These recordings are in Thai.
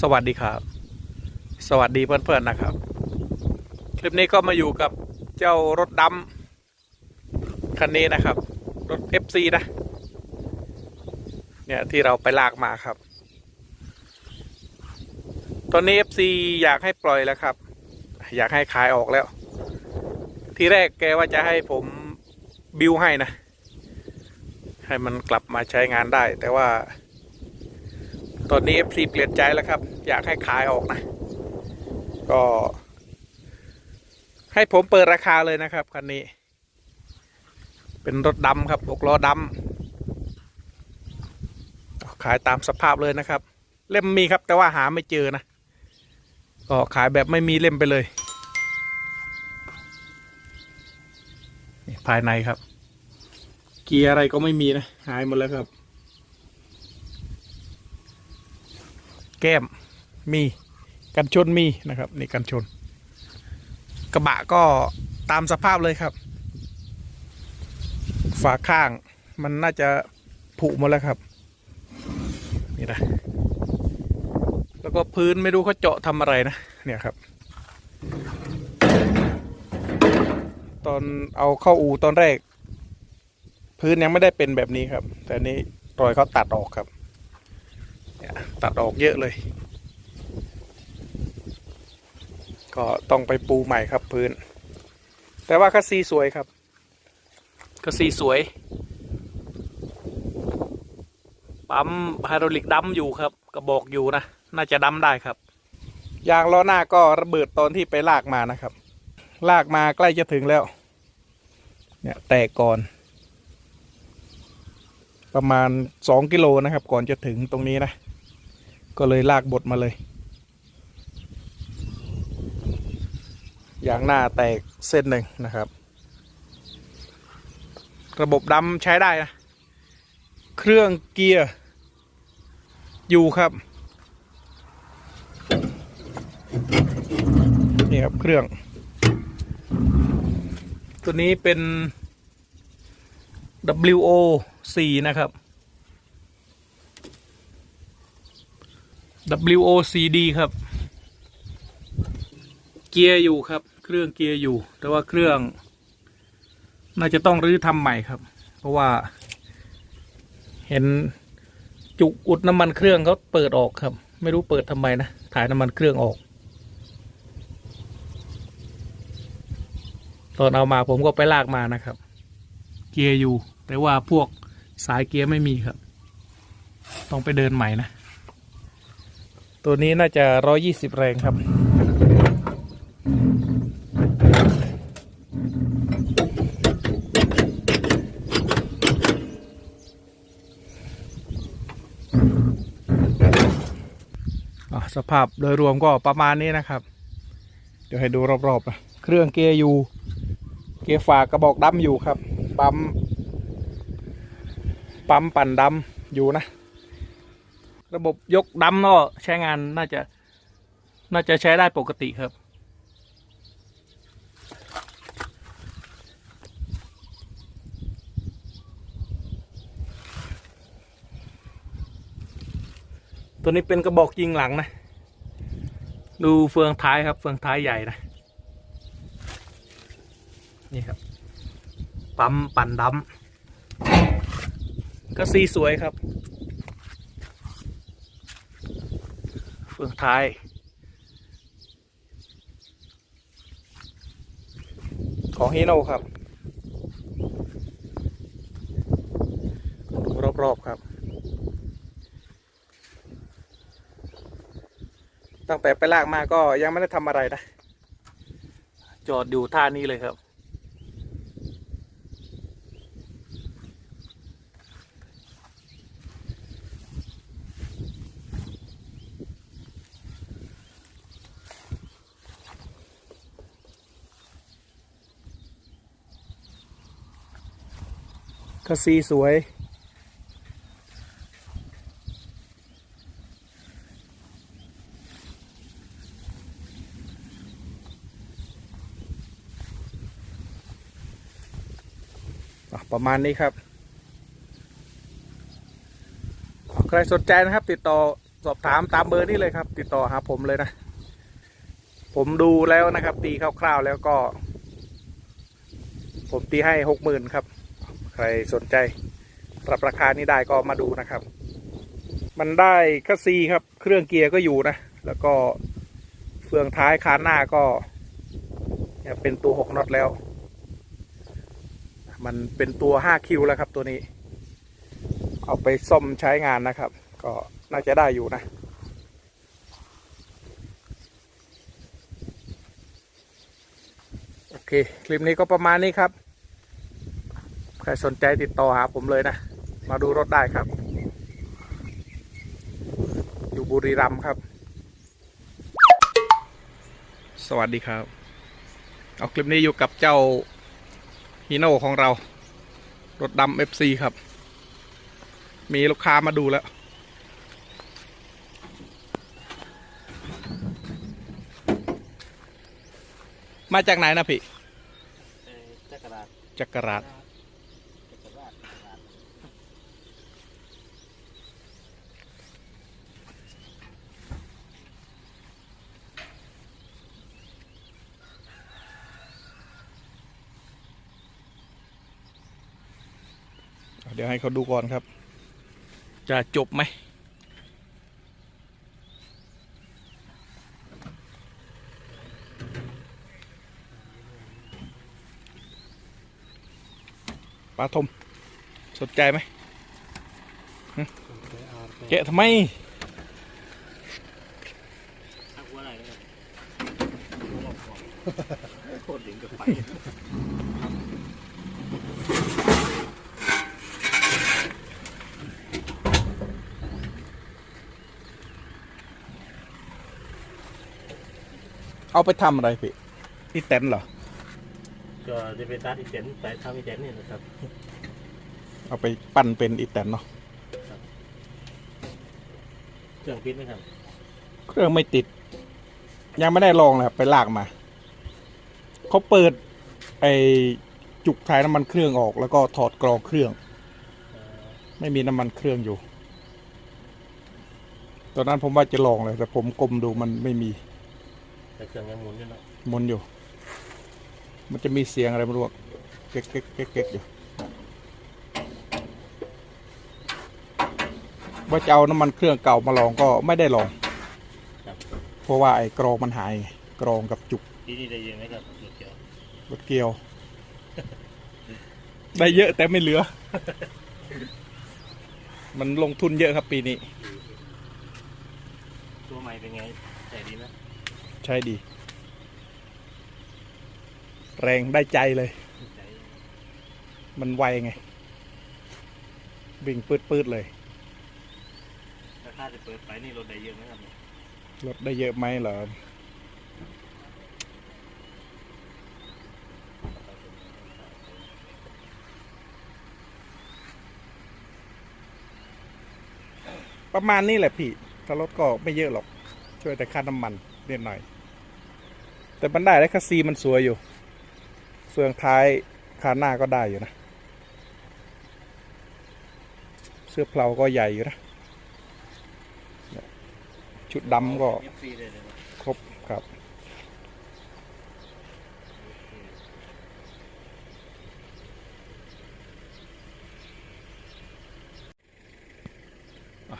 สวัสดีครับ สวัสดีเพื่อนๆนะครับ คลิปนี้ก็มาอยู่กับเจ้ารถดำคันนี้นะครับ รถ FC นะ เนี่ยที่เราไปลากมาครับ ตอนนี้ FC อยากให้ปล่อยแล้วครับ อยากให้ขายออกแล้ว ทีแรกแกว่าจะให้ผมบิวให้นะ ให้มันกลับมาใช้งานได้แต่ว่า ตอนนี้ FC เปลี่ยนใจแล้วครับ อยากให้ขายออกนะ ก็ ให้ผมเปิดราคาเลยนะครับคันนี้ เป็นรถดำครับหกล้อดำขายตามสภาพเลยนะครับ เล่มมีครับแต่ว่าหาไม่เจอนะ ก็ขายแบบไม่มีเล่มไปเลยภายในครับ เกียร์อะไรก็ไม่มีนะ หายหมดแล้วครับ แก้มมีกันชนมีนะครับนี่กันชน กระบะก็ตามสภาพเลยครับ ฝาข้างมันน่าจะผุหมดแล้วครับ นี่นะแล้วก็พื้นไม่รู้เขาเจาะทำอะไรนะ เนี่ยครับ ตอนเอาเข้าอูตอนแรก พื้นยังไม่ได้เป็นแบบนี้ครับ แต่นี้รอยเขาตัดออกครับ ตัดออกเยอะเลย ก็ต้องไปปูใหม่ครับพื้น แต่ว่าคัสซีสวยครับคัสซีสวย ปั๊มไฮดรอลิกดัมอยู่ครับ กระบอกอยู่นะ น่าจะดัมได้ครับ ยางล้อหน้าก็ระเบิดตอนที่ไปลากมานะครับ ลากมาใกล้จะถึงแล้ว เนี่ยแตกก่อนประมาณสองกิโลนะครับ ก่อนจะถึงตรงนี้นะ ก็เลยลากบดมาเลยยางหน้าแตกเส้นหนึ่งนะครับ ระบบดำใช้ได้นะ เครื่องเกียร์อยู่ครับนี่ครับเครื่อง ตัวนี้เป็น WO 4 นะครับ WOCD ครับ เกียร์อยู่ครับ เครื่องเกียร์อยู่ แต่ว่าเครื่อง น่าจะต้องรื้อทำใหม่ครับ เพราะว่า เห็นจุกอุดน้ำมันเครื่องเขาเปิดออกครับ ไม่รู้เปิดทำไมนะ ถ่ายน้ำมันเครื่องออก ตอนเอามาผมก็ไปลากมานะครับ เกียร์อยู่ แต่ว่าพวกสายเกียร์ไม่มีครับ ต้องไปเดินใหม่นะ ตัวนี้น่าจะร้อยี่สิบแรงครับอะสภาพโดยรวมก็ประมาณนี้นะครับ เดี๋ยวให้ดูรอบๆนะเครื่องเกียร์อยู่ เกียร์ฝากกระบอกดำอยู่ครับ ปั๊ม ปั๊มปั่นดำอยู่นะ ระบบยกดำก็ใช้งานน่าจะ น่าจะใช้ได้ปกติครับ ตัวนี้เป็นกระบอกยิงหลังนะ ดูเฟืองท้ายครับ เฟืองท้ายใหญ่นะ นี่ครับ ปั๊ม ปั่นดำก็สีสวยครับืองท้าย ของฮีโน่ครับดูรอบๆครับ ตั้งแต่ไปลากมาก็ยังไม่ได้ทำอะไรนะ จอดอยู่ท่านี้เลยครับ กระซีสวย ประมาณนี้ครับ ใครสนใจนะครับ ติดต่อสอบถามตามเบอร์นี้เลยครับ ติดต่อหาผมเลยนะ ผมดูแล้วนะครับ ตีคร่าวๆแล้วก็ ผมตีให้หกหมื่นครับ รสนใจรับราคานี้ได้ก็มาดูนะครับ มันได้คัสซีครับ เครื่องเกียร์ก็อยู่นะ แล้วก็เฟืองท้ายคานหน้าก็เนี่ยเป็นตัวหกน็อตแล้ว มันเป็นตัวห้าคิวแล้วครับตัวนี้ เอาไปซ่อมใช้งานนะครับ ก็น่าจะได้อยู่นะโอเค คลิปนี้ก็ประมาณนี้ครับ ใครสนใจติดต่อหาผมเลยนะ มาดูรถได้ครับ อยู่บุรีรัมย์ครับ สวัสดีครับ เอาคลิปนี้อยู่กับเจ้าฮีโน่ของเรา รถดำ FC ครับ มีลูกค้ามาดูแล้วมาจากไหนนะพี่จักรราชจักรราช จักรราช เดี๋ยวให้เขาดูก่อนครับ จะจบไหมปลาทมสนใจไหมแกะทำไมทักว่าอะไรนะครับโคตรดิ่งกับไฟ เอาไปทำอะไรพี่ที่เต็นท์เหรอ ก็จะเป็นตัดอีเจนแต่ทำอีเจนนี่นะครับ เอาไปปั้นเป็นอีแตนเนาะ เครื่องพิษไหมครับ เครื่องไม่ติด ยังไม่ได้ลองเลยครับ ไปลากมา เขาเปิด ไอจุกท้ายน้ำมันเครื่องออก แล้วก็ถอดกรองเครื่องเอ่อไม่มีน้ำมันเครื่องอยู่ ตอนนั้นผมว่าจะลองเลย แต่ผมกลมดูมันไม่มี แต่เครื่องยังหมุนอยู่เนาะมนอยู่ มันจะมีเสียงอะไรไม่รู้อะเก๊กเก๊กเก๊กเก๊กอยู่ว่าจะเอาน้ำมันเครื่องเก่ามาลองก็ไม่ได้ลอง ครับเพราะว่าไอ้กรองมันหายไงกรองกับจุกที่นี่ได้ยินไหมครับรถเกี่ยวรถเกียว ได้เยอะแต่ไม่เหลือ มันลงทุนเยอะครับปีนี้ ตัวใหม่เป็นไงใจดีไหม ใช่ดี แรงได้ใจเลยใจมันไวไง วิ่งปืดปืดๆเลยถ้าค่าจะเปิดไปนี่รถได้เยอะไหมครับเนี่ยรถได้เยอะไหมเหรอประมาณนี้แหละพี่ถ้ารถก็ไม่เยอะหรอก ช่วยแต่ค่าน้ำมันนิดหน่อย แต่มันได้แล้วคัสซีมันสวยอยู่ เฟืองท้ายคานหน้าก็ได้อยู่นะ เสื้อเพลาก็ใหญ่อยู่นะ ชุดดำก็ ครบครับ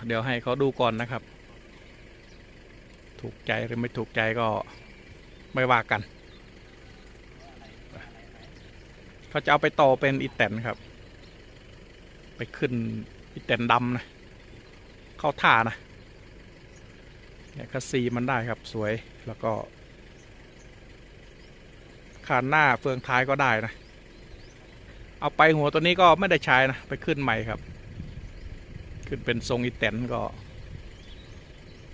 เดี๋ยวให้เขาดูก่อนนะครับ ถูกใจหรือไม่ถูกใจก็ ไม่ว่ากัน เขาจะเอาไปต่อเป็นอีแตนครับ ไปขึ้นอีแตนดำนะ เข้าท่านะเนี่ยคัสซีมันได้ครับสวยแล้วก็คานหน้าเฟืองท้ายก็ได้นะ เอาไปหัวตัวนี้ก็ไม่ได้ใช้นะ ไปขึ้นใหม่ครับ ขึ้นเป็นทรงอีแตนก็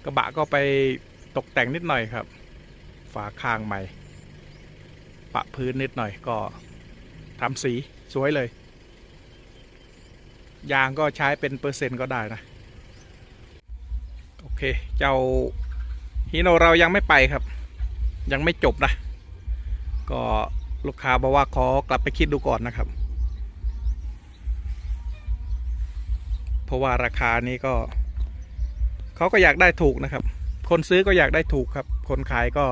กระบะก็ไปตกแต่งนิดหน่อยครับ ฝาข้างใหม่ ปะพื้นนิดหน่อยก็ทำสีสวยเลย ยางก็ใช้เป็นเปอร์เซ็นต์ก็ได้นะ โอเค เจ้าฮิโนเรายังไม่ไปครับ ยังไม่จบนะ ก็ลูกค้าบอกว่าขอกลับไปคิดดูก่อนนะครับ เพราะว่าราคานี้ก็เขาก็อยากได้ถูกนะครับ คนซื้อก็อยากได้ถูกครับ คนขายก็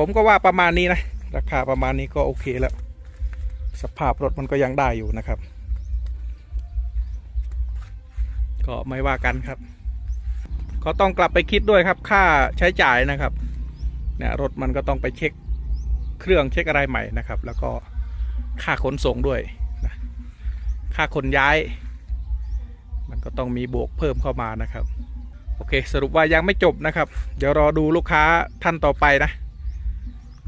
ผมก็ว่าประมาณนี้นะ ราคาประมาณนี้ก็โอเคแล้ว สภาพรถมันก็ยังได้อยู่นะครับ ก็ไม่ว่ากันครับ ก็ต้องกลับไปคิดด้วยครับค่าใช้จ่ายนะครับ เนี่ยรถมันก็ต้องไปเช็คเครื่องเช็คอะไรใหม่นะครับ แล้วก็ค่าขนส่งด้วยนะค่าขนย้าย มันก็ต้องมีบวกเพิ่มเข้ามานะครับ โอเค สรุปว่ายังไม่จบนะครับ เดี๋ยวรอดูลูกค้าท่านต่อไปนะ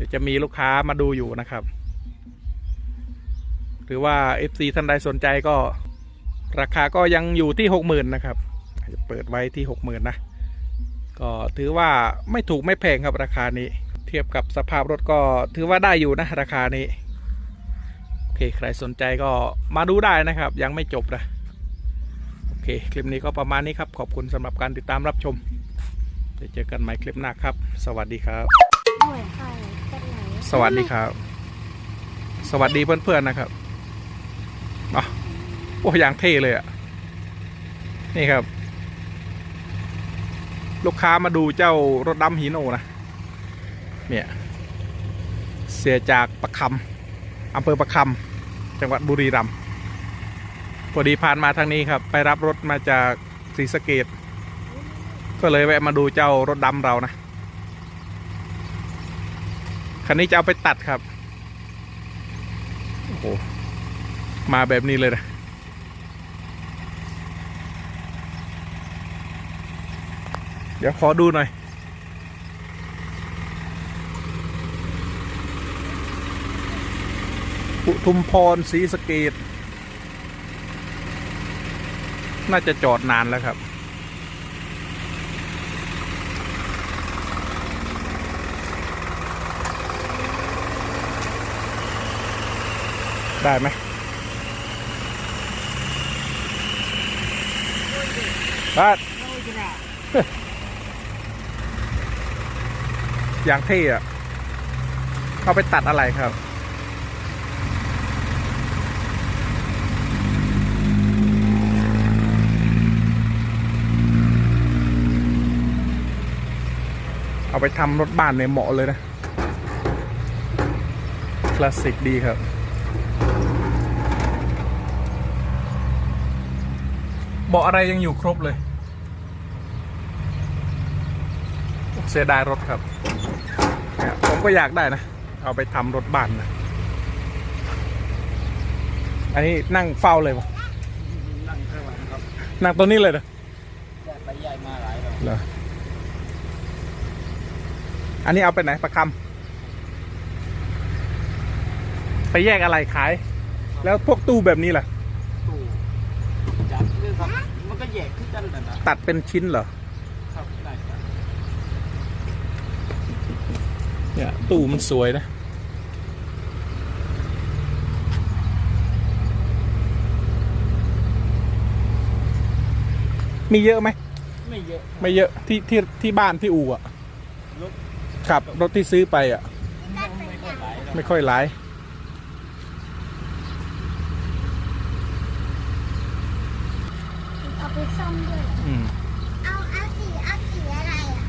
ดี๋ยวจะมีลูกค้ามาดูอยู่นะครับ หรือว่า FC ท่านใดสนใจก็ ราคาก็ยังอยู่ที่60,000นนะครับจะเปิดไว้ที่60,000นะ ก็ถือว่าไม่ถูกไม่แพงครับราคานี้ เทียบกับสภาพรถก็ถือว่าได้อยู่นะ ราคานี้โอเคใครสนใจก็มาดูได้นะครับ ยังไม่จบนะโอเค คลิปนี้ก็ประมาณนี้ครับ ขอบคุณสำหรับการติดตามรับชมจะเจอกันใหม่คลิปหน้าครับ สวัสดีครับ หน่วยไข่เป็นไหนสวัสดีครับ สวัสดีเพื่อนๆนะครับอ๋อโอ้ย่างเท่เลยอะ นี่ครับ ลูกค้ามาดูเจ้ารถดำฮีโน่นะ เนี่ย เสียจากประคำอำเภอประคำจังหวัดบุรีรัมย์พอดีผ่านมาทางนี้ครับ ไปรับรถมาจากศรีสะเกดก็เลยแวะมาดูเจ้ารถดำเรานะ คันนี้จะเอาไปตัดครับ โอ้โห มาแบบนี้เลยนะ เดี๋ยวขอดูหน่อยอุทุมพรศรีสเกดน่าจะจอดนานแล้วครับ ได้ไหมบ้านอย่างเท่อะ เขาไปตัดอะไรครับ เอาไปทำรถบ้านในยเหมาะเลยนะ คลาสสิกดีครับ เบาะอะไรยังอยู่ครบเลย เสียดายรถครับเนี่ยผมก็อยากได้นะ เอาไปทำรถบ้านนะ อันนี้นั่งเฝ้าเลยปะนั่งข้างหลังครับนั่งตัวนี้เลยนะไปใหญ่มาหลายแล้วเหรออันนี้เอาไปไหนประคำ ไปแยกอะไรขาย แล้วพวกตู้แบบนี้ล่ะ ตู้จับเรื่องครับมันก็แยกขึ้นกันนะนะตัดเป็นชิ้นเหรอครับได้ครับเนี่ยตู้มันสวยนะมีเยอะไหมไม่เยอะไม่เยอะที่ที่ที่บ้านที่อู่อะรถครับรถที่ซื้อไปอะ ไม่ค่อยหลายหรอกไม่ค่อยหลาย เอาไปซ่อมด้วย อืม เอาเอาสีเอาสีอะไรอะ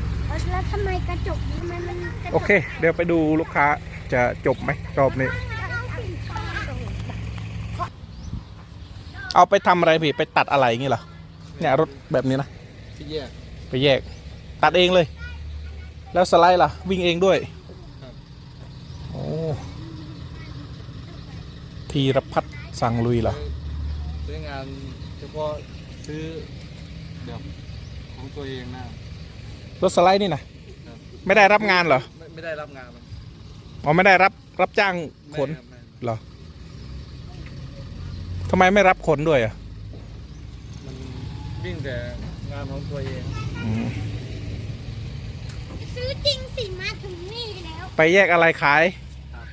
แล้วทำไมกระจกทำไมมันกระจกโอเค เดี๋ยวไปดูลูกค้าจะจบไหมรอบนี้ เอาสีฟ้าเอาไปทำอะไรพี่ไปตัดอะไรอย่างงี้เหรอเนี่ยรถแบบนี้นะ ที่แยกไปแยก ตัดเองเลย แล้วสไลด์ล่ะ วิ่งเองด้วยครับโอ้ธีรพัฒน์สั่งลุยเหรอซื้องานเฉพาะ ซื้อแบบของตัวเองนะรถสไลด์นี่นะไม่ได้รับงานเหรอไม่ไม่ได้รับงานมันอ๋อไม่ได้รับรับจ้างขนไม่ครับไม่เหรอทำไมไม่รับขนด้วยอะมันวิ่งแต่งานของตัวเองอืมซื้อจริงสิมาถึงนี่แล้วไปแยกอะไรขายครับ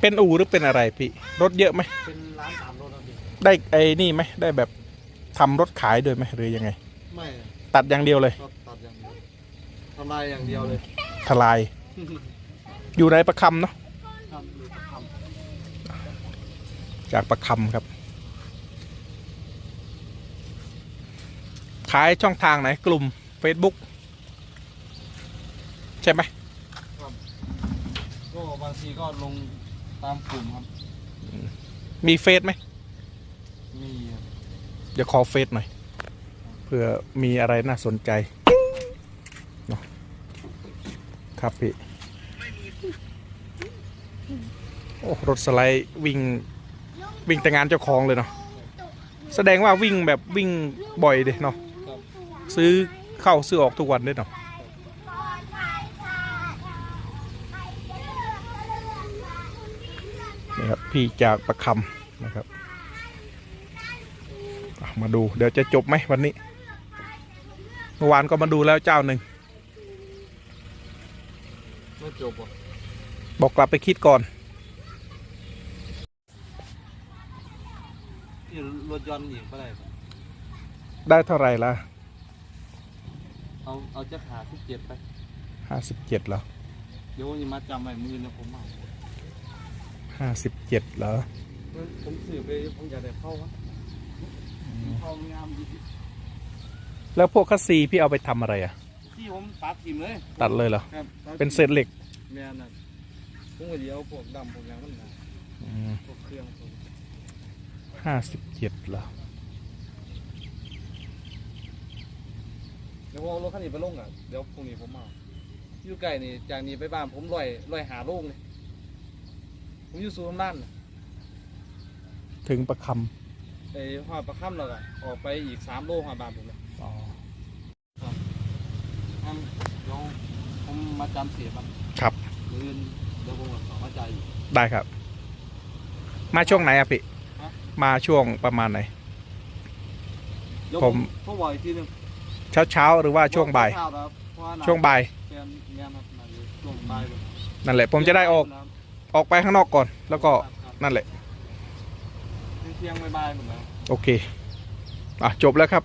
เป็นอู่หรือเป็นอะไรพี่ รถเยอะไหมเป็นร้านตามรถนะพี่ได้ไอ้นี่ไหมได้แบบ ทำรถขายด้วยไหมหรือยังไง ไม่ตัดอย่างเดียวเลย ก็ตัดอย่างเดียวทำลายอย่างเดียวเลยทลาย อยู่ในประคำเนาะทำหรือทำจากประคำครับ ขายช่องทางไหนกลุ่ม Facebook ใช่ไหมก็บางทีก็ลงตามกลุ่มครับ มีเฟซไหมมีครับ เดี๋ยวขอเฟซหน่อยเพื่อมีอะไรน่าสนใจเนาะครับพี่โอ้รถสไลด์วิ่งวิ่งแต่งานเจ้าของเลยเนาะแสดงว่าวิ่งแบบวิ่งบ่อยเดเนาะซื้อเข้าซื้อออกทุกวันด้วยเนาะนี่ครับพี่จากประคำนะครับ มาดู เดี๋ยวจะจบไหมวันนี้ เมื่อวานก็มาดูแล้วเจ้าหนึ่งไม่จบอะบอกกลับไปคิดก่อนที่รถยนต์อีกก็ได้ครับได้เท่าไหร่ละเอาเอาจะหาที่เจ็ดไปห้าสิบเจ็ดแล้วเดี๋ยวจะมาจำไว้มือนะผมเอาห้าสิบเจ็ดแล้วผมสื่อไปผมอยากได้เข้าวะ เข้างามดีแล้วพวกคัสซีพี่เอาไปทำอะไรอะ ที่ผมตัดทิมเลยตัดเลยเหรอ ครับตัดเป็นเศษเหล็กแม่น่ะผมก็เดี๋ยวพวกดำพวกหยังมันนะพวกเครื่องพวกห้าสิบเจ็ดแล้วเดี๋ยวผมเอารถคันนี้ไปลงอะเดี๋ยวพรุ่งนี้ผมมาอยู่ไกลนี่จากนี้ไปบ้านผมลอยลอยหาโล่งเลยผมอยู่สูงด้านน่ะถึงประค ไปหอดประค่ำแล้วก็ออกไปอีกสามโลหอดบ้านผมเลยำอ๋องั้นเดี๋ยวผมมาจำเสียครับครับ มือเดี๋ยวผมขอมาจ่ายอีก ได้ครับ มาช่วงไหนอะพี่ ฮะ มาช่วงประมาณไหน เดี๋ยวผม ผมบอกอีกทีหนึงเช้าเช้าๆหรือว่าช่วงบ่าย เช้ครับเพระว่หน้ช่วงบ่าย แกนแกนครับมาอยู่ช่วงบ่ายเลยนั่นแหละ ผมจะได้ออกครับออกไปข้างนอกก่อน แล้วก็ครับนั่นแหละ เที่ยงๆบ่ายๆหมดแล้วโอเค อะ จบแล้วครับ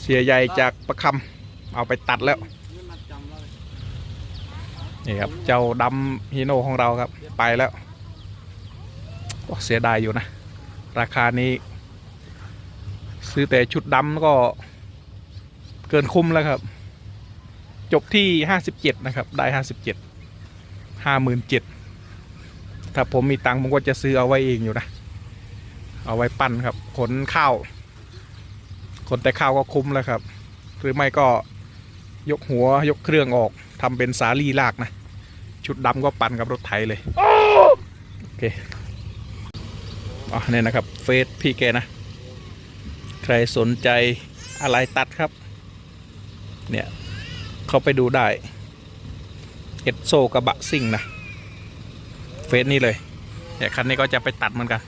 เสียใหญ่จากประคำเอาไปตัดแล้ว นี่มาจำแล้วเลยนี่ครับ เจ้าดำฮีโน่ของเราครับ ไปแล้วโอ้เสียดายอยู่นะ ราคานี้ ซื้อแต่ชุดดำก็เกินคุ้มแล้วครับ จบที่ห้าสิบเจ็ดนะครับ ได้ห้าสิบเจ็ดห้าหมื่นเจ็ดถ้าผมมีตังค์ผมก็จะซื้อเอาไว้เองอยู่นะ เอาไว้ปั้นครับ ขนข้าวขนแต่ข้าวก็คุ้มแล้วครับ หรือไม่ก็ยกหัวยกเครื่องออกทำเป็นสาลีลากนะ ชุดดำก็ปั่นกับรถไถเลย โอเคอ๋อเนี่ยนะครับ เฟซพี่แกนะ ใครสนใจอะไรตัดครับ เนี่ย เข้าไปดูได้ เอ็ดโซกระบะซิ่งนะ เฟซนี่เลยเนี่ยคันนี้ก็จะไปตัดเหมือนกัน